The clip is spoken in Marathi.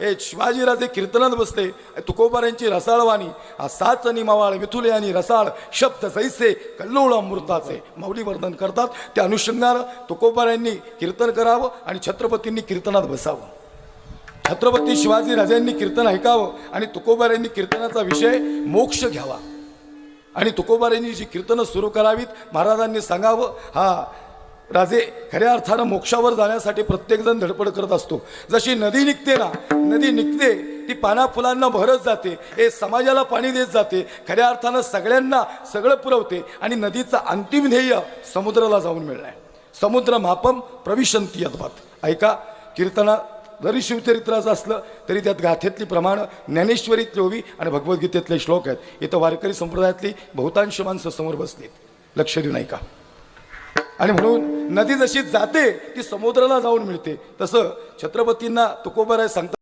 हे शिवाजीराजे कीर्तनात बसले. तुकोबारांची रसाळवाणी हा साचनी मावाळ मिथुले आणि रसाळ शब्द सैसे कल्लोळ अमृताचे. माऊली वर्णन करतात. त्या अनुषंगानं तुकोबारांनी कीर्तन करावं आणि छत्रपतींनी कीर्तनात बसावं. छत्रपती शिवाजी राजांनी कीर्तन ऐकावं आणि तुकोबारांनी कीर्तनाचा विषय मोक्ष घ्यावा. आणि तुकोबारांनी जी कीर्तनं सुरू करावीत महाराजांनी सांगावं हा राजे खऱ्या अर्थानं मोक्षावर जाण्यासाठी प्रत्येकजण धडपड करत असतो. जशी नदी निघते ना नदी निघते ती पाना फुलांना भरत जाते हे समाजाला पाणी देत जाते खऱ्या अर्थानं सगळ्यांना सगळं पुरवते आणि नदीचं अंतिम ध्येय समुद्राला जाऊन मिळणं आहे समुद्र मापम प्रविशंती अद्भात. ऐका कीर्तना जरी शिवचरित्राचं असलं तरी त्यात गाथेतली प्रमाण ज्ञानेश्वरीतली ओवी आणि भगवद्गीतेतले श्लोक आहेत. इथं वारकरी संप्रदायातली बहुतांश माणसं समोर बसलीत. लक्ष देऊन ऐका. आणि म्हणून नदी जशी जाते ती समुद्राला जाऊन मिळते. तसं छत्रपतींना तुकोबाराय सांगतात